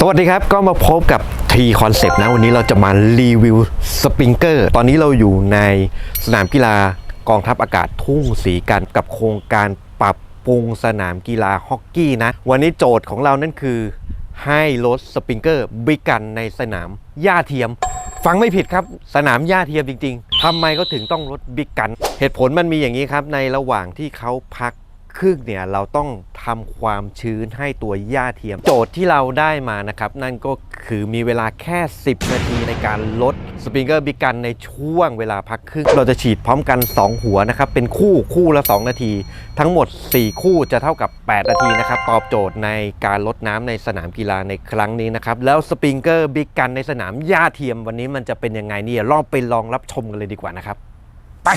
สวัสดีครับ ก็มาพบกับ T Concept นะ วันนี้เราจะมารีวิวสปริงเกอร์ตอนนี้เราอยู่ในสนามกีฬากองทัพอากาศทุ่งสีกันกับโครงการปรับปรุงสนามกีฬาฮอกกี้นะ วันนี้โจทย์ของเรานั่นคือ ให้ลดสปริงเกอร์บิกกันในสนามหญ้าเทียม ฟังไม่ผิดครับสนามหญ้าเทียมจริง ๆทำไมเขาถึงต้องลดบิ๊กกัน เหตุผลมันมีอย่างนี้ครับในระหว่างที่เขาพัก ครึ่งเนี่ยเราต้องทำความชื้นให้ตัวหญ้าเทียม โจทย์ที่เราได้มานะครับ นั่นก็คือมีเวลาแค่ 10 นาทีในการลดสปริงเกอร์บิ๊กกันในช่วงเวลาพักครึ่งเราจะฉีดพร้อมกัน 2 หัวนะครับ เป็นคู่คู่ละ 2 นาที ทั้งหมด 4 คู่จะเท่ากับ 8 นาทีนะครับ ตอบโจทย์ในการลดน้ำในสนามกีฬาในครั้งนี้นะครับ แล้วสปริงเกอร์บิ๊กกันในสนามหญ้าเทียมวันนี้มันจะเป็นยังไงเนี่ยลองไปลองรับชมกันเลยดีกว่านะครับ ไป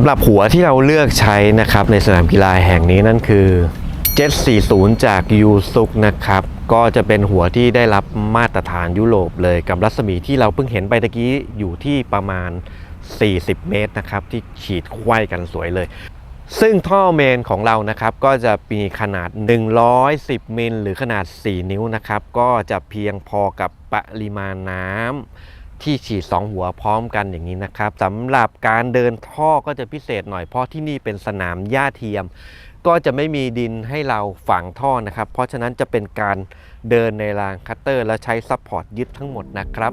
ำหรับหัวที่เราเลือกใช้นะครับในสนามกีฬาแห่งนี้นั่นคือ 740 จากยูซุกนะครับ ก็จะเป็นหัวที่ได้รับมาตรฐานยุโรปเลยกับรัศมีที่เราเพิ่งเห็นไปตะกี้อยู่ที่ประมาณ 40 เมตรนะครับ ที่ฉีดไขว้กันสวยเลย ซึ่งท่อเมนของเรานะครับ ก็จะมีขนาด 110มิลหรือขนาด 4 นิ้วนะครับ ก็จะเพียงพอกับปริมาณน้ำ ที่ฉีด 2 หัวพร้อมกันอย่างนี้นะครับสำหรับการเดินท่อก็จะพิเศษหน่อยเพราะที่นี่เป็นสนามหญ้าเทียม ก็จะไม่มีดินให้เราฝังท่อนะครับ เพราะฉะนั้นจะเป็นการเดินในรางคัตเตอร์ และใช้ซัพพอร์ตยึดทั้งหมดนะครับ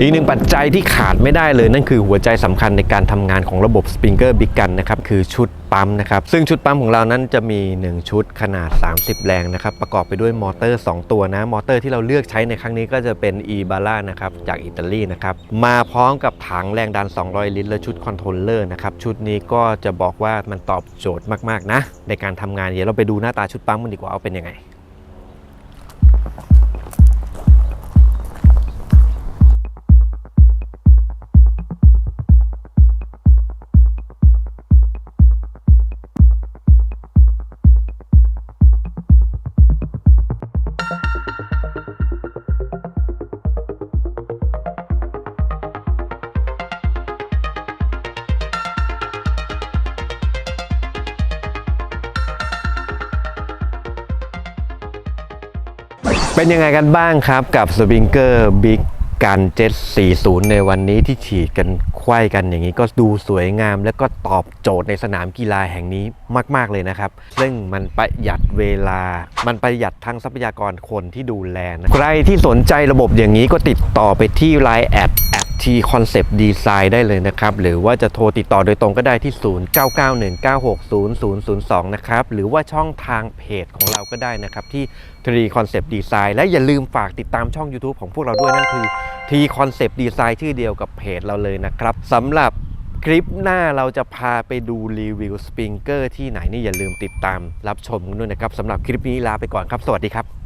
อีกหนึ่งปัจจัยที่ขาดไม่ได้เลยนั่นคือหัวใจสำคัญในการทำงานของระบบสปริงเกอร์บิ๊กกันนะครับคือชุดปั๊มนะครับซึ่งชุดปั๊มของเรานั้นจะมี 1 ชุดขนาด 30 แรงนะครับประกอบไปด้วยมอเตอร์ 2 ตัวนะมอเตอร์ที่เราเลือกใช้ในครั้งนี้ก็จะเป็น e b a l a นะครับจากอิตาลีนะครับมาพร้อมกับถังแรงดัน 200 ลิตร และชุดคอนโทรลเลอร์นะครับชุดนี้ก็จะบอกว่ามันตอบโจทย์มากๆนะในการทำงานเดี๋ยวเราไปดูหน้าตาชุดปั๊มกันดีกว่าว่าเป็นยังไง เป็นยังไงกันบ้างครับกับสปริงเกอร์บิ๊กกัน740 ในวันนี้ที่ฉีดกันไขว้กันอย่างนี้ก็ดูสวยงาม และก็ตอบโจทย์ในสนามกีฬาแห่งนี้มาก ๆ เลยนะครับ ซึ่งมันประหยัดเวลา มันประหยัดทั้งทรัพยากรคนที่ดูแลนะใครที่สนใจระบบอย่างนี้ก็ติดต่อไปที่ไลน์แอดแอด ทีคอนเซปต์ดีไซน์ได้เลยนะครับ หรือว่าจะโทรติดต่อโดยตรงก็ได้ที่ 0991960002 นะครับ หรือว่าช่องทางเพจของเราก็ได้นะครับ ที่ T Concept Design และอย่าลืมฝากติดตามช่อง YouTube ของพวกเราด้วยนั่นคือ T Concept Design ชื่อเดียวกับเพจเราเลยนะครับสำหรับคลิปหน้าเราจะพาไปดูรีวิวสปริงเกอร์ที่ไหนนี่อย่าลืมติดตามรับชมกันด้วยนะครับสำหรับคลิปนี้ลาไปก่อนครับ สวัสดีครับ